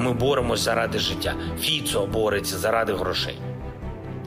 Ми боремось заради життя. Фіцо бореться заради грошей.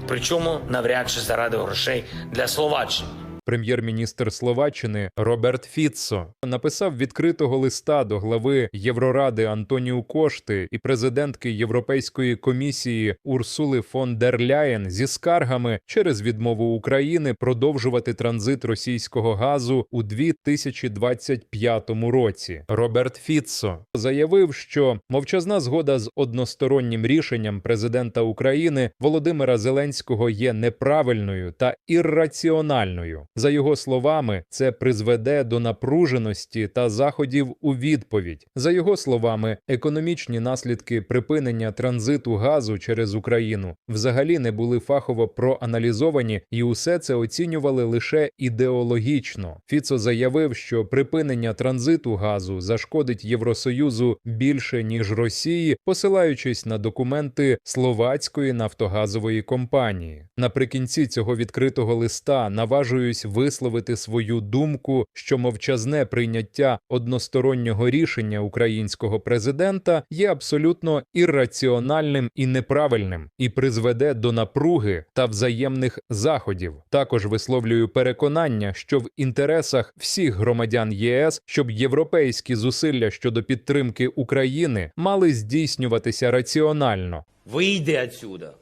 Причому навряд чи заради грошей для Словаччини. Прем'єр-міністр Словаччини Роберт Фіццо написав відкритого листа до глави Євроради Антоніу Кошти і президентки Європейської комісії Урсули фон дер Ляєн зі скаргами через відмову України продовжувати транзит російського газу у 2025 році. Роберт Фіццо заявив, що мовчазна згода з одностороннім рішенням президента України Володимира Зеленського є неправильною та ірраціональною. За його словами, це призведе до напруженості та заходів у відповідь. За його словами, економічні наслідки припинення транзиту газу через Україну взагалі не були фахово проаналізовані, і усе це оцінювали лише ідеологічно. Фіцо заявив, що припинення транзиту газу зашкодить Євросоюзу більше ніж Росії, посилаючись на документи словацької нафтогазової компанії. Наприкінці цього відкритого листа наважуюсь висловити свою думку, що мовчазне прийняття одностороннього рішення українського президента є абсолютно ірраціональним і неправильним і призведе до напруги та взаємних заходів. Також висловлюю переконання, що в інтересах всіх громадян ЄС, щоб європейські зусилля щодо підтримки України мали здійснюватися раціонально. Вийди отсюда,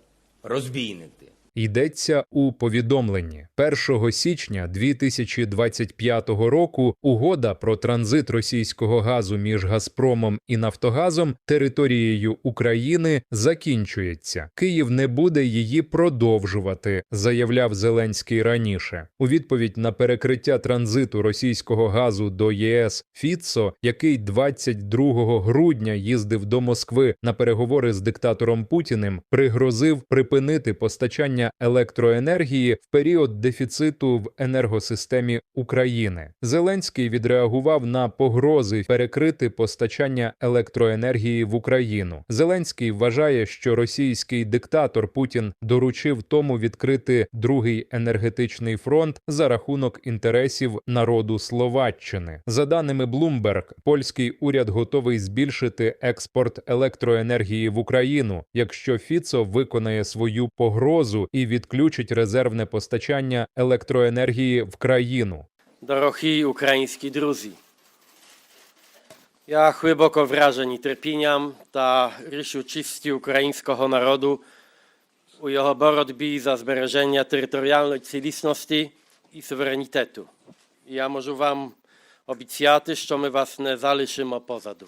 розбійник. Йдеться у повідомленні 1 січня 2025 року. Угода про транзит російського газу між Газпромом і Нафтогазом територією України закінчується. Київ не буде її продовжувати, заявляв Зеленський раніше. У відповідь на перекриття транзиту російського газу до ЄС Фіцо, який 22 грудня їздив до Москви на переговори з диктатором Путіним, пригрозив припинити постачання електроенергії в період дефіциту в енергосистемі України. Зеленський відреагував на погрози перекрити постачання електроенергії в Україну. Зеленський вважає, що російський диктатор Путін доручив тому відкрити другий енергетичний фронт за рахунок інтересів народу Словаччини. За даними Bloomberg, польський уряд готовий збільшити експорт електроенергії в Україну, якщо Фіцо виконає свою погрозу і відключить резервне постачання електроенергії в країну. Дорогі українські друзі, я глибоко вражений терпінням та рішучістю українського народу у його боротьбі за збереження територіальної цілісності і суверенітету. Я можу вам обіцяти, що ми вас не залишимо позаду.